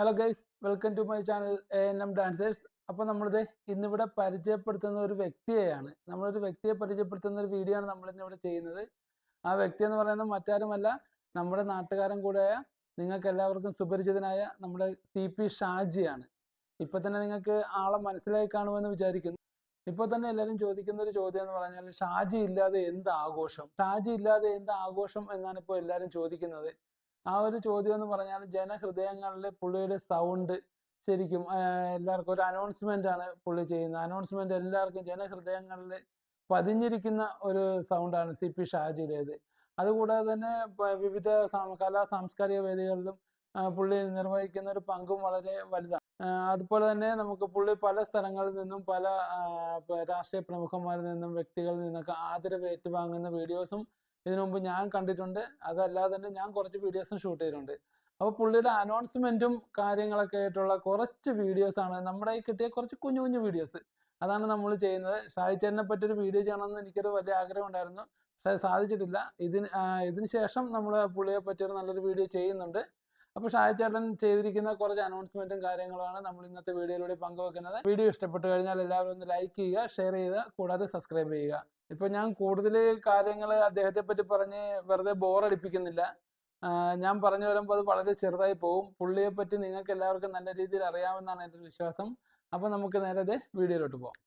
Hello guys welcome to my channel A N M dancers അപ്പോൾ നമ്മളിത് ഇന്നിവിടെ പരിചയപ്പെടുത്തുന്ന ഒരു വ്യക്തിയെയാണ്. നമ്മളൊരു വ്യക്തിയെ പരിചയപ്പെടുത്തുന്ന ഒരു വീഡിയോ ആണ് നമ്മൾ ഇന്നിവിടെ ചെയ്യുന്നത്. ആ വ്യക്തി എന്ന് പറയുന്നത് മറ്റാരുമല്ല നമ്മുടെ നാട്ടുകാരൻ കൂടെയായ നിങ്ങൾക്ക് എല്ലാവർക്കും സുപരിചിതനായ നമ്മുടെ സി പി ഷാജിയാണ്. ഇപ്പൊ തന്നെ നിങ്ങൾക്ക് ആളെ മനസ്സിലായി കാണുമെന്ന് വിചാരിക്കുന്നു. ഇപ്പോൾ തന്നെ എല്ലാവരും ചോദിക്കുന്ന ഒരു ചോദ്യം എന്ന് പറഞ്ഞാൽ ഷാജി ഇല്ലാതെ എന്ത് ആഘോഷം? ഷാജി ഇല്ലാതെ എന്ത് ആഘോഷം എന്നാണ് ഇപ്പോൾ എല്ലാവരും ചോദിക്കുന്നത്. ആ ഒരു ചോദ്യം എന്ന് പറഞ്ഞാൽ ജനഹൃദയങ്ങളിൽ പുള്ളിയുടെ സൗണ്ട് ശരിക്കും എല്ലാവർക്കും ഒരു അനൗൺസ്മെന്റ് ആണ് പുള്ളി ചെയ്യുന്നത്. അനൗൺസ്മെന്റ് എല്ലാവർക്കും ജനഹൃദയങ്ങളിൽ പതിഞ്ഞിരിക്കുന്ന ഒരു സൗണ്ടാണ് സി പി ഷാജിയുടേത്. അതുകൂടാതെ തന്നെ വിവിധ കലാ സാംസ്കാരിക വേദികളിലും പുള്ളി നിർവഹിക്കുന്ന ഒരു പങ്കും വളരെ വലുതാണ്. അതുപോലെ തന്നെ നമുക്ക് പുള്ളി പല സ്ഥലങ്ങളിൽ നിന്നും പല രാഷ്ട്രീയ പ്രമുഖന്മാരിൽ നിന്നും വ്യക്തികളിൽ നിന്നൊക്കെ ആദരവ് ഏറ്റുവാങ്ങുന്ന വീഡിയോസും ഇതിനു മുമ്പ് ഞാൻ കണ്ടിട്ടുണ്ട്. അതല്ലാതെ തന്നെ ഞാൻ കുറച്ച് വീഡിയോസും ഷൂട്ട് ചെയ്തിട്ടുണ്ട്. അപ്പോൾ പുള്ളിയുടെ അനൗൺസ്മെന്റും കാര്യങ്ങളൊക്കെ ആയിട്ടുള്ള കുറച്ച് വീഡിയോസ് ആണ് നമ്മുടെ ഈ കിട്ടിയ കുറച്ച് കുഞ്ഞു കുഞ്ഞു വീഡിയോസ് അതാണ് നമ്മൾ ചെയ്യുന്നത്. ഷായി ചേട്ടനെ പറ്റി ഒരു വീഡിയോ ചെയ്യണമെന്ന് എനിക്കൊരു വലിയ ആഗ്രഹം ഉണ്ടായിരുന്നു. പക്ഷെ സാധിച്ചിട്ടില്ല. ഇതിന് ഇതിന് ശേഷം നമ്മൾ പുള്ളിയെ പറ്റി ഒരു നല്ലൊരു വീഡിയോ ചെയ്യുന്നുണ്ട്. അപ്പോൾ ചേട്ടൻ ചെയ്തിരിക്കുന്ന കുറച്ച് അനൗൺസ്മെന്റും കാര്യങ്ങളുമാണ് നമ്മൾ ഇന്നത്തെ വീഡിയോയിലൂടെ പങ്കുവെക്കുന്നത്. വീഡിയോ ഇഷ്ടപ്പെട്ടു കഴിഞ്ഞാൽ എല്ലാവരും ഒന്ന് ലൈക്ക് ചെയ്യുക ഷെയർ ചെയ്യുക കൂടാതെ സബ്സ്ക്രൈബ് ചെയ്യുക. ഇപ്പൊ ഞാൻ കൂടുതൽ കാര്യങ്ങൾ അദ്ദേഹത്തെ പറ്റി പറഞ്ഞ് വെറുതെ ബോറടിപ്പിക്കുന്നില്ല ഞാൻ പറഞ്ഞു വരുമ്പോൾ അത് വളരെ ചെറുതായി പോകും പുള്ളിയെ പറ്റി നിങ്ങൾക്ക് എല്ലാവർക്കും നല്ല രീതിയിൽ അറിയാമെന്നാണ് എന്റെ വിശ്വാസം. അപ്പൊ നമുക്ക് നേരത്തെ വീഡിയോയിലോട്ട് പോകാം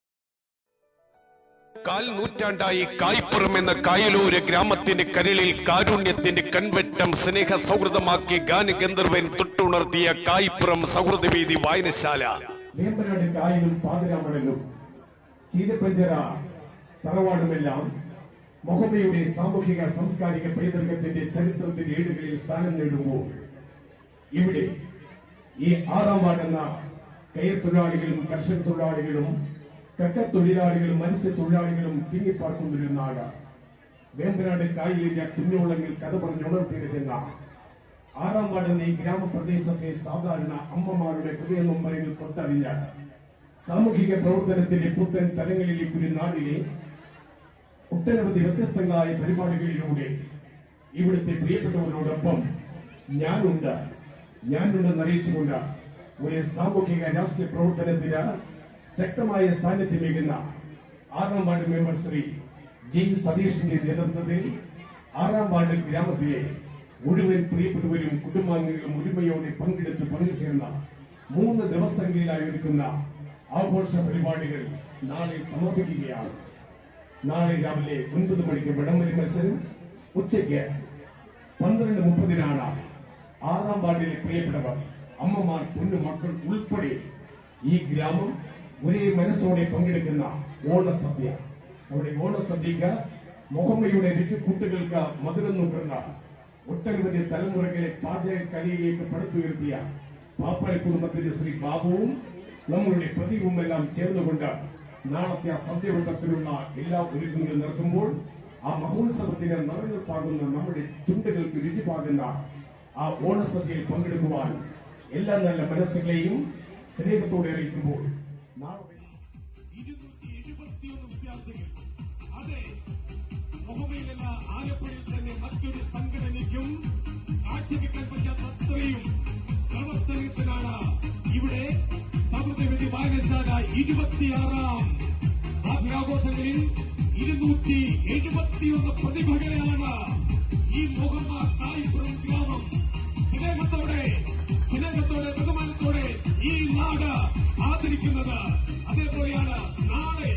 കാൽ നൂറ്റാണ്ടായി കായ്പുറം എന്ന കായലൂര് ഗ്രാമത്തിന്റെ കരളിൽ കാരുണ്യത്തിന്റെ കൺവെട്ടം സ്നേഹ സൗഹൃദമാക്കി ഗാനഗന്ധർവൻ തൊട്ടുണർത്തിയ കായ്പുറം സൗഹൃദവേദി വായനശാല. വേമ്പനാട് കായലും പാതിരാമണലും ചീരപ്പഞ്ചര തറവാടുമെല്ലാം മൊഹമ്മയുടെ സാമൂഹിക സാംസ്കാരിക പൈതൃകത്തിന്റെ ചരിത്രത്തിന്റെ ഏടുകളിൽ സ്ഥാനം നേടുമ്പോൾ ഇവിടെ ഈ ആറാം വാർഡെന്ന കയർ തൊഴിലാളികളും കർഷക തൊഴിലാളികളും കക്കത്തൊഴിലാളികളും മത്സ്യത്തൊഴിലാളികളും തൊഴിലാളികളും തിങ്ങിപ്പാർക്കുന്നൊരു നാട്. വേമ്പനാട് കുഞ്ഞോളങ്ങൾ കഥ പറഞ്ഞുണർത്തിയെടുക്കുന്ന ആറാം വാർഡെന്ന ഈ ഗ്രാമപ്രദേശത്തെ സാധാരണ അമ്മമാരുടെ ഹൃദയനൊമ്പരങ്ങൾ തൊട്ടറിഞ്ഞ സാമൂഹിക പ്രവർത്തനത്തിന്റെ പുത്തൻ തലങ്ങളിലേക്ക് ഒരു നാടിനെ ഒട്ടനവധി വ്യത്യസ്തങ്ങളായ പരിപാടികളിലൂടെ ഇവിടുത്തെ പ്രിയപ്പെട്ടവരോടൊപ്പം ഞാനുണ്ട്. ഞാനുണ്ടെന്ന് അറിയിച്ചുകൊണ്ട് ഒരു സാമൂഹിക രാഷ്ട്രീയ പ്രവർത്തനത്തിന് ശക്തമായ സാന്നിധ്യമേകുന്ന ആറാം വാർഡ് മെമ്പർ ശ്രീ ജി സതീഷിന്റെ നേതൃത്വത്തിൽ ആറാം വാർഡ് ഗ്രാമത്തിലെ മുഴുവൻ പ്രിയപ്പെട്ടവരും കുടുംബാംഗങ്ങളും ഒരുമയോടെ പങ്കെടുത്ത് പങ്കുചേർന്ന മൂന്ന് ദിവസങ്ങളിലായി ഒരുക്കുന്ന ആഘോഷ പരിപാടികൾ നാളെ സമർപ്പിക്കുകയാണ്. നാളെ രാവിലെ ഒൻപത് മണിക്ക് വടംവലി മത്സരം ഉച്ചയ്ക്ക് പന്ത്രണ്ട് മുപ്പതിനാണ് ആറാം വാർഡിലെ പ്രിയപ്പെട്ടവർ അമ്മമാർ കുഞ്ഞു മക്കൾ ഉൾപ്പെടെ ഈ ഗ്രാമം ഒരേ മനസ്സോടെ പങ്കെടുക്കുന്ന ഓണസദ്യ. അവിടെ ഓണസദ്യക്ക് മുഹമ്മയുടെ രുചിക്കൂട്ടുകൾക്ക് മധുരം നുകർന്ന ഒട്ടനവധി തലമുറകളെ പാചക കലയിലേക്ക് പടുത്തുയർത്തിയ പാപ്പായ കുടുംബത്തിന്റെ ശ്രീ ബാബുവും നമ്മളുടെ പ്രതിവും എല്ലാം ചേർന്നുകൊണ്ട് നാളത്തെ ആ സദ്യവട്ടത്തിലുള്ള എല്ലാ ഒരുക്കങ്ങളും നടത്തുമ്പോൾ ആ മഹോത്സവത്തിന് നിറഞ്ഞിപ്പാകുന്ന നമ്മുടെ ചുണ്ടുകൾക്ക് രുചി പാകുന്ന ആ ഓണസദ്യയിൽ പങ്കെടുക്കുവാൻ എല്ലാ നല്ല മനസ്സുകളെയും സ്നേഹത്തോടെ അറിയിക്കുമ്പോൾ ഇരുന്നൂറ്റി എഴുപത്തിയൊന്ന് വിദ്യാർത്ഥികൾ. അതെ മുഹമ്മയിലല്ല ആലപ്പുഴയിൽ തന്നെ മറ്റൊരു സംഘടനയ്ക്കും കാഴ്ചവെക്കാൻ പറ്റാത്ത അത്രയും ഇവിടെ സമൃദ്ധവേദി വായനശാല ഇരുപത്തിയാറാം ആഘോഷങ്ങളിൽ ഇരുന്നൂറ്റി എഴുപത്തിയൊന്ന് പ്രതിഭകളെയാണ് ഈ മുഹമ്മ കായിപ്പുറം ഗ്രാമം. സ്നേഹത്തോടെ സ്നേഹത്തോടെ ഈ നാട് ആദരിക്കുന്നത് അതേപോലെയാണ് നാളെ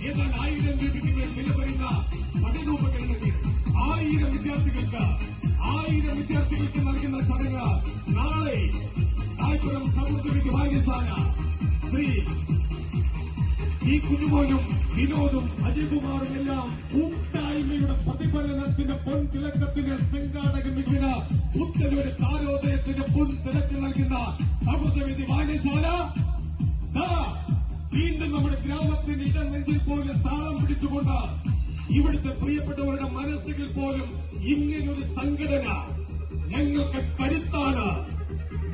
ഏതാണ്ട് ആയിരം രൂപയ്ക്ക് മേൽ വില വരുന്ന പഠനോപകരണങ്ങൾ ആയിരം വിദ്യാർത്ഥികൾക്ക് ആയിരം വിദ്യാർത്ഥികൾക്ക് നൽകുന്ന ചടങ്ങ് നാളെ കായ്പുരം സമൃദ്ധ വായനശാല ശ്രീ ഈ കുഞ്ഞുമോനും വിനോദും അജയ്കുമാറും എല്ലാം കൂട്ടായ്മയുടെ പ്രതിഫലനത്തിന്റെ പൊൻതിളക്കത്തിന് സംഘാടക മികവിന് പുത്തനൊരു പൊൻ പൊൻതിളക്ക് നൽകുന്ന സമൃദ്ധവിധി വായനശാല വീണ്ടും നമ്മുടെ ഗ്രാമത്തിന്റെ ഇടം നെഞ്ചിൽ പോലും താളം പിടിച്ചുകൊണ്ട് ഇവിടുത്തെ പ്രിയപ്പെട്ടവരുടെ മനസ്സുകളിൽ പോലും ഇങ്ങനൊരു സംഘടന ഞങ്ങൾക്ക് കരുത്താണ്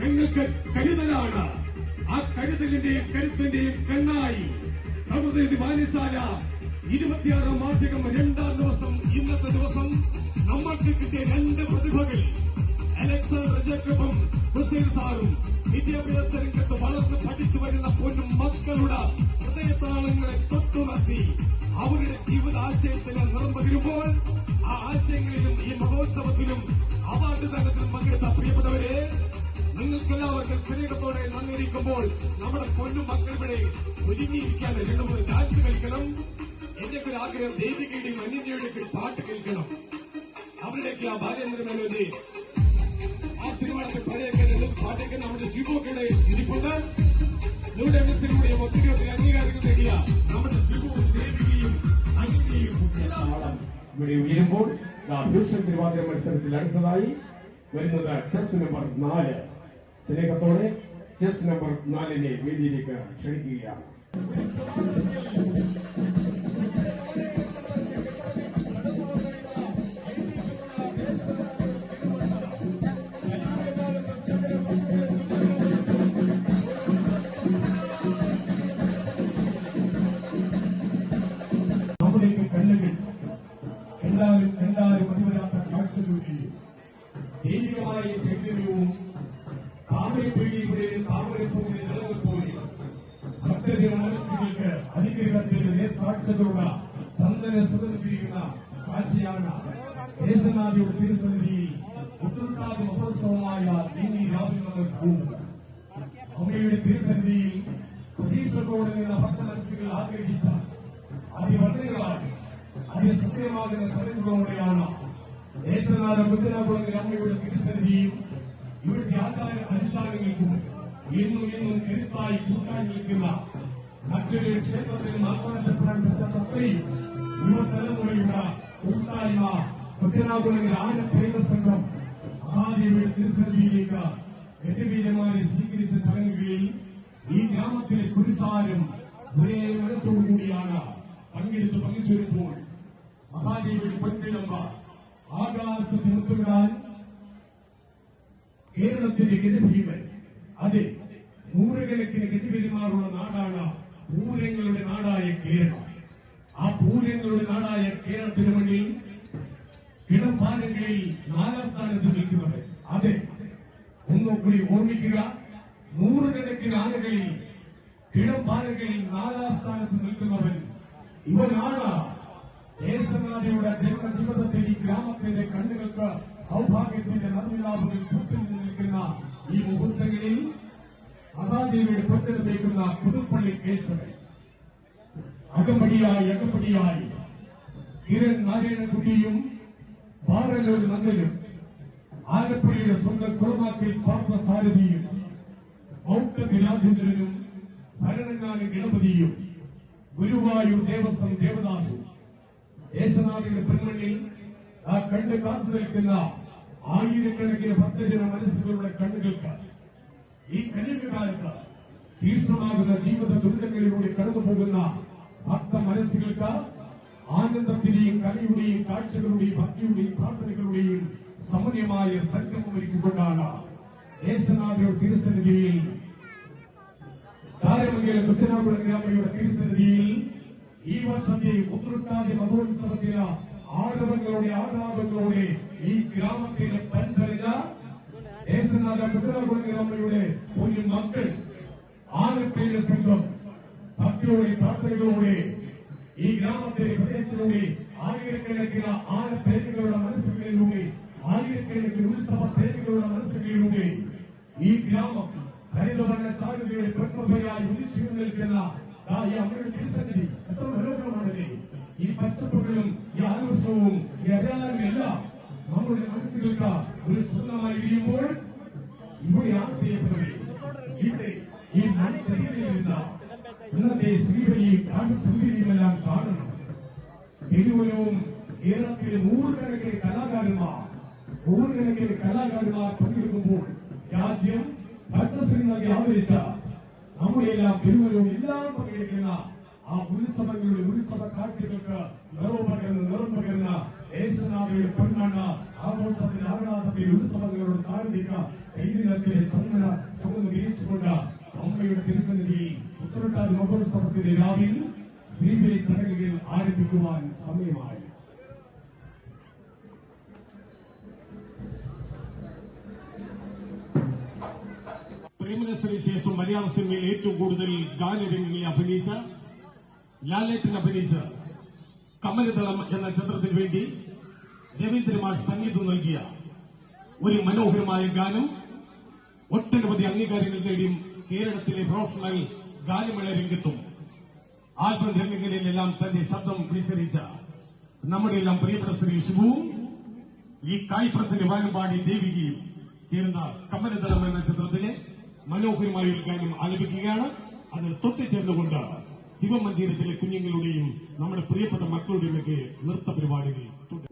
ഞങ്ങൾക്ക് കരുതലാണ്. ആ കരുതലിന്റെയും കരുത്തിന്റെയും കണ്ണായി സമൃദ്ധി ബാലിസാല ഇരുപത്തിയാറാം വാർഷികം രണ്ടാം ദിവസം ഇന്നത്തെ ദിവസം നമ്മൾക്ക് കിട്ടിയ രണ്ട് പ്രതിഭകൾ അലക്സാണ്ടർ ജേക്കബും ഹുസൈൻ സാറും വിദ്യാഭ്യാസ രംഗത്ത് വളർന്ന് പഠിച്ചു വരുന്ന പൊന്നും മക്കളുടെ ഹൃദയതാളങ്ങളെ തൊട്ടുണർത്തി അവരുടെ ജീവിതാശയത്തിന് നിറം പകരുമ്പോൾ ആ ആശയങ്ങളിലും ഈ മഹോത്സവത്തിലും അവാർഡ് ദാനത്തിലും പങ്കെടുത്ത പ്രിയപ്പെട്ടവരെ നിങ്ങൾക്കെല്ലാവർക്കും സ്നേഹത്തോടെ നന്ദിയിരിക്കുമ്പോൾ നമ്മുടെ പൊന്നും മക്കൾ ഇവിടെ ഒരുങ്ങിയിരിക്കാൻ രണ്ടു മൂന്ന് ഡാൻസ് കളിക്കണം. എന്റെ ഒരു ആഗ്രഹം ദേവികയുടെയും അന്യന്റെയും പാട്ട് കേൾക്കണം. അവരുടെയൊക്കെ ആ ബാലേന്ദ്ര മേനോജി ആ സിനിമയുടെ പഴയൊക്കെ നമ്മുടെ നമ്മുടെ ശിവൊക്കെ ന്യൂ നിങ്ങളുടെ മിസ്സിലൂടെ ഒത്തിരി ഒത്തിരി അംഗീകാരങ്ങൾ നേടിയ നമ്മുടെ അനിതയും എല്ലാം ഇവിടെ ഉയരുമ്പോൾ ഭീഷണ തിരുവാതിര മത്സരത്തിൽ അടുത്തതായി വരുന്നത് ചെസ് നമ്പർ നാല്. സ്നേഹത്തോടെ ചെസ് നമ്പർ നാലിനെ വേദിയിലേക്ക് ക്ഷണിക്കുകയാണ്. നേർക്കാഴ്ചകളുള്ള ചന്ദന സുഗന്ധിരിക്കുന്ന കാഴ്ചയാണ് ദേശനാഥിയുടെ തിരുസന്നിധിയിൽ ഉത്തരട്ടാതി മഹോത്സവമായ ഇന്നീ രാവിലെ നമ്മൾ പോകുന്നത് അമ്മയുടെ തിരുസന്നിധിയിൽ പ്രതീക്ഷത്തോടെ നിന്ന ഭക്ത മനസ്സുകൾ ആഗ്രഹിച്ച അതിവട്ടങ്ങളാണ് അതിസത്യമാകുന്ന ചടങ്ങുകളോടെയാണ് ദേശനാഥ ബുദ്ധനാകുളങ്ങര അമ്മയുടെ തിരുസന്നിധിയും ഇവിടുത്തെ ആചാര അനുഷ്ഠാനങ്ങൾക്കും എന്നും ഇന്നും കരുത്തായി കൂട്ടായി നിൽക്കുന്ന മറ്റൊരു ക്ഷേത്രത്തിനും ആത്മാനപ്പെടാൻ പറ്റാത്തത്രയും യുവതലമുറയുടെ കൂട്ടായ്മ ബുദ്ധനാകുളങ്ങര ആന പ്രേമ സംഘം മഹാദേവിയുടെ തിരുസന്നിധിയിലേക്ക് ഗതിവീരമായി സ്വീകരിച്ച ചടങ്ങുകളിൽ ഈ ഗ്രാമത്തിലെ പുരുഷാരും ഒരേ മനസ്സോടുകൂടിയാണ് പങ്കെടുത്ത് പങ്കുചേരുമ്പോൾ മഹാദേവിയുടെ പൊൻകിളമ്പ ആകാശത്ത് മുത്തുവിടാൻ കേരളത്തിന്റെ ഗതിഭീമൻ. അതെ നൂറുകണക്കിന് ഗതിപെരുമാറുള്ള നാടാണ് പൂരങ്ങളുടെ നാടായ കേരളം. ആ പൂരങ്ങളുടെ നാടായ കേരളത്തിന് മുന്നിൽ കിടപ്പാലങ്ങളിൽ നാലാം സ്ഥാനത്ത് നിൽക്കുന്നത് അതെ. ഒന്നുകൂടി ഓർമ്മിക്കുക. നൂറുകണക്കിന് ആനകളിൽ കിടപ്പാലകളിൽ നാലാം സ്ഥാനത്ത് നിൽക്കുന്നവൻ ഇവനാണ് ദേശനാഥയുടെ ജന്മജീവിതത്തിൽ ഈ ഗ്രാമത്തിന്റെ കണ്ണുകൾക്ക് സൗഭാഗ്യത്തിന്റെ നന്ദിലാഭത്തിൽ കൂട്ടിൽ നിൽക്കുന്ന ഈ മുഹൂർത്തങ്ങളിൽ മഹാദേവിയുടെ പൊട്ടെടുത്തേക്കുന്ന പുതുപ്പള്ളി കേസ്. അകമ്പടിയായി അകമ്പടിയായി. കിരൺ നാരായണകുട്ടിയും പാറലൂർ നന്ദനും ആലപ്പുഴയുടെ സ്വന്തം കുളമാക്കിൽ പാർത്ത സാരഥിയും മൗട്ടതി രാജേന്ദ്രനും ഭരണങ്ങാന ഗണപതിയും ഗുരുവായൂർ ദേവസ്വം ദേവദാസും. ദേശനാഥിയുടെ പെൺമണ്ണിൽ ആ കണ്ട് കാത്തു നിൽക്കുന്ന ആയിരക്കണക്കിന് ഭക്തജന മനസ്സുകളുടെ കണ്ണുകൾക്ക് ഈ കലിയുഗകാലത്ത് തീർത്ഥമാകുന്ന ജീവിത ദുരിതങ്ങളിലൂടെ കടന്നുപോകുന്ന ഭക്ത മനസ്സുകൾക്ക് ആനന്ദത്തിന്റെയും കലയുടെയും കാഴ്ചകളുടെയും ഭക്തിയുടെയും പ്രാർത്ഥനകളുടെയും സമന്യമായ സംഗമം ഒരുക്കിക്കൊണ്ടാണ് ദേശനാഥയുടെ തിരുസന്നിധിയിൽ ചാരമംഗലം ദുഃഖനാകുളം ഗ്രാമയുടെ തിരുസന്നിധിയിൽ ഈ വർഷത്തെ ഉത്രട്ടാതി മഹോത്സവത്തിന് ആരവങ്ങളോടെ ആഘാതങ്ങളോടെ ഈ ഗ്രാമത്തിലെ പരിസരത ദേശനാഥ ദുഃഖനാകുളം ഗ്രാമയുടെ ഒരു മക്കൾ ആലപ്പുഴയുടെ സംഘം ഭക്തിയോടെ പ്രാർത്ഥനകളോടെ ഈ ഗ്രാമത്തിലെ ഹൃദയത്തിലൂടെ ആയിരക്കണക്കിന് ആനപ്രേമികളുടെ മനസ്സുകളിലൂടെ ആയിരക്കണക്കിന് ഉത്സവ പ്രേമികളുടെ മനസ്സുകളിലൂടെ ഈ ഗ്രാമം ഹരിതവർണ ചാരുതയുടെ പ്രമുഖയായി ഉദിച്ചു നിൽക്കുന്ന ഈ അമ്മയുടെ തിരുസന്നിധി. എത്ര മനോഹരമാണല്ലേ. ഈ പച്ചപ്പുകളും ഈ ആഘോഷവും അരാലും എല്ലാം നമ്മുടെ മനസ്സുകൾക്ക് ഒരു സ്വന്തമായി ഇരിക്കുമ്പോൾ ഇവിടെയാണ് പ്രിയപ്പെട്ടവരെ ഇവിടെ ഈ മൺതരികയിലിരുന്ന ഇന്നത്തെ ശ്രീബലിയും കാട്ടുസുന്ദരിയുമെല്ലാം കാണണം തിരുവനവും കേരളത്തിലെ നൂറുകണക്കിന് കലാകാരന്മാർ നൂറുകണക്കിന് കലാകാരന്മാർ പങ്കെടുക്കുമ്പോൾ രാജ്യം ഭക്തശ്രീ നൽകി ആദരിച്ച നമ്മുടെയെല്ലാം തിരുവനവും എല്ലാം പങ്കെടുക്കുന്ന ആ ഉത്സവങ്ങളുടെ ഉത്സവ കാഴ്ചകൾക്ക് നിറവ് പകരുന്ന നിറം പകർന്ന ദേശനാഥയുടെ പൊന്നാണ് ആഘോഷത്തിന്റെ ആഹ്ലാദത്തിന്റെ ഉത്സവങ്ങളുടെ ചൈതന്യത്തിന്റെ ചന്ദന സുഗന്ധം വിരിച്ചുകൊണ്ട് അമ്മയുടെ തിരുസന്നിധിയിൽ ഉത്തരട്ടാതി മഹോത്സവത്തിന്റെ രാവിൽ ശ്രീബലി ചടങ്ങുകൾ ആരംഭിക്കുവാൻ സമയമായി. പ്രേമനസറിന് ശേഷം മലയാള സിനിമയിൽ ഏറ്റവും കൂടുതൽ ഗാനരംഗങ്ങളിൽ അഭിനയിച്ച ലാലേട്ടൻ അഭിനയിച്ച കമലദളം എന്ന ചിത്രത്തിന് വേണ്ടി രവീന്ദ്രമാർ സംഗീതം നൽകിയ ഒരു മനോഹരമായ ഗാനം ഒട്ടനവധി അംഗീകാരങ്ങൾ നേടിയും കേരളത്തിലെ പ്രൊഫഷണൽ ഗാനമേള രംഗത്തും ആൽബം രംഗങ്ങളിലെല്ലാം തന്റെ ശബ്ദം വിളിച്ചറിയിച്ച നമ്മുടെ എല്ലാം പ്രിയപ്പെട്ട ശ്രീ ശിവുവും ഈ കായ്പ്രത്തിന്റെ വാനമ്പാടി ദേവികയും ചേർന്ന കമലദളം എന്ന ചിത്രത്തിലെ മനോഹരമായ ഒരു ഗാനം ആലപിക്കുകയാണ്. അതിൽ തൊട്ടുചേർന്നുകൊണ്ട് ശിവമന്ദിരത്തിലെ കുഞ്ഞുങ്ങളുടെയും നമ്മുടെ പ്രിയപ്പെട്ട മക്കളുടെയും ഒക്കെ നൃത്ത പരിപാടികൾ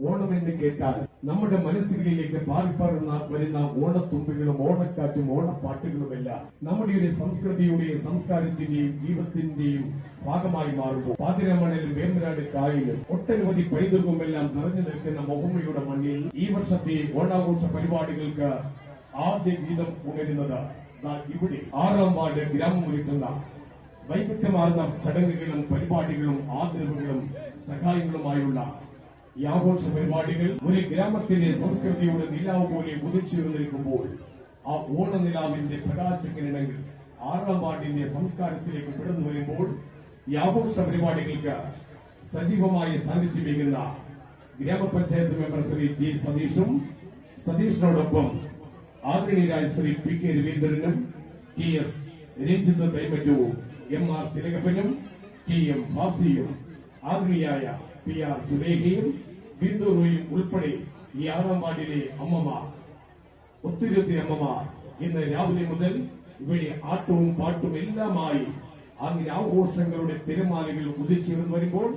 ഓണം എന്ന് കേട്ടാൽ നമ്മുടെ മനസ്സുകളിലേക്ക് പാറിപ്പറന്ന വരുന്ന ഓണത്തുമ്പികളും ഓണക്കാറ്റും ഓണപ്പാട്ടുകളുമെല്ലാം നമ്മുടെ ഒരു സംസ്കൃതിയുടെയും സംസ്കാരത്തിന്റെയും ജീവിതത്തിന്റെയും ഭാഗമായി മാറുമ്പോൾ പാതിരമണലും വേമ്പനാട് കായലും ഒട്ടനവധി പൈതൃകവുമെല്ലാം നിറഞ്ഞു നിൽക്കുന്ന മൊഹമ്മയുടെ മണ്ണിൽ ഈ വർഷത്തെ ഓണാഘോഷ പരിപാടികൾക്ക് ആദ്യ ഗീതം ഉണരുന്നത് ഇവിടെ ആറാം വാർഡ് ഗ്രാമമൊരുക്കുന്ന വൈവിധ്യമാർന്ന ചടങ്ങുകളും പരിപാടികളും ആദരവുകളും സഹായങ്ങളുമായുള്ള ഈ ആഘോഷ പരിപാടികൾ ഒരു ഗ്രാമത്തിലെ സംസ്കൃതിയുടെ നിലാവ് പോലെ ഉദിച്ചു നിൽക്കുമ്പോൾ ആ ഓണനിലാവിന്റെ പ്രകാശകിരണങ്ങൾ ആറാം സംസ്കാരത്തിലേക്ക് പിടന്നു വരുമ്പോൾ ഈ ആഘോഷ പരിപാടികൾക്ക് സജീവമായ സാന്നിധ്യമേകുന്ന ഗ്രാമപഞ്ചായത്ത് മെമ്പർ ശ്രീ ജി സതീഷും സതീഷിനോടൊപ്പം ആദരണീയരായ ശ്രീ പി കെ രവീന്ദ്രനും ടി എസ് രഞ്ജിത്ത് തൈമറ്റവും എം ആർ തിലകപ്പനും ടി എം ഫാസിയും ആഗ്നിയായ പി ആർ സുലേഖയും ബിന്ദു റോയും ഉൾപ്പെടെ ഈ ആറാം വാർഡിലെ അമ്മമാർ ഒത്തിരി അമ്മമാർ ഇന്ന് രാവിലെ മുതൽ ഇവിടെ ആട്ടവും പാട്ടും എല്ലാമായി അങ്ങനെ ആഘോഷങ്ങളുടെ തിരമാലകൾ ഉദിച്ചേർന്ന് വരുമ്പോൾ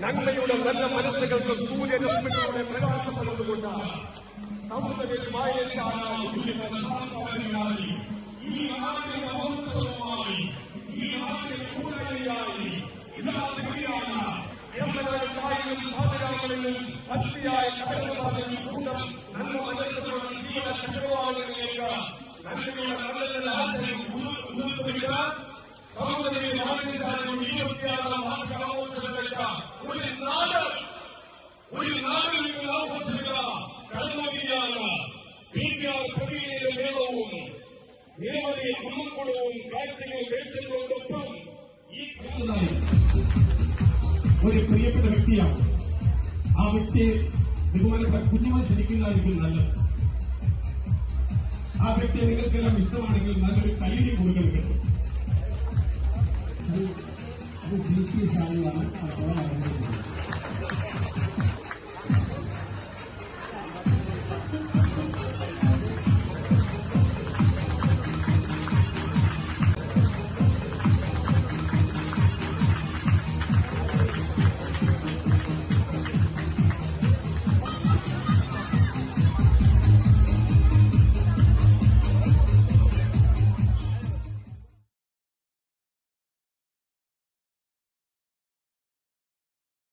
നന്മയുടെ നല്ല മനസ്സുകൾക്ക് സൂര്യരശ്മികളുടെ പ്രകാശം പകർന്നുകൊണ്ട് സമുദ്രത്തിൽ ഭക്തിയായ കടന്നു കൂട്ടം നന്മ മനസ്സുകളുടെ ജീവ ചക്രവാളികളിലേക്ക് നന്മയുടെ നല്ല ആശയം ഉയർത്തുവിടാൻ സമുദ്രത്തിൽ ഇരുപത്തിയാറാം വാർഷികാഘോഷങ്ങൾക്ക് ഒരു നാട് ഒരു നാടിൽ നിങ്ങൾ ആഘോഷിക്കുക കടന്നുവരികയാണ് പി പി ആർ പ്രവീണയുടെ മേളവും നിരവധി അമ്മക്കുളവും കാഴ്ചകളും വേഴ്ചകളോടൊപ്പം ഈ ഒരു പ്രിയപ്പെട്ട വ്യക്തിയാണ്. ആ വ്യക്തിയെ ബഹുമാനപ്പെട്ട കുഞ്ഞുങ്ങൾ ക്ഷണിക്കുന്നതായിരിക്കും നല്ലത്. ആ വ്യക്തിയെ നിങ്ങൾക്കെല്ലാം ഇഷ്ടമാണെങ്കിൽ നല്ലൊരു കൈഡി കൊടുക്കണം കേട്ടോ അത് സി പി ഷാനിയാണ് ആ കുളം നടന്നിട്ടുള്ളത്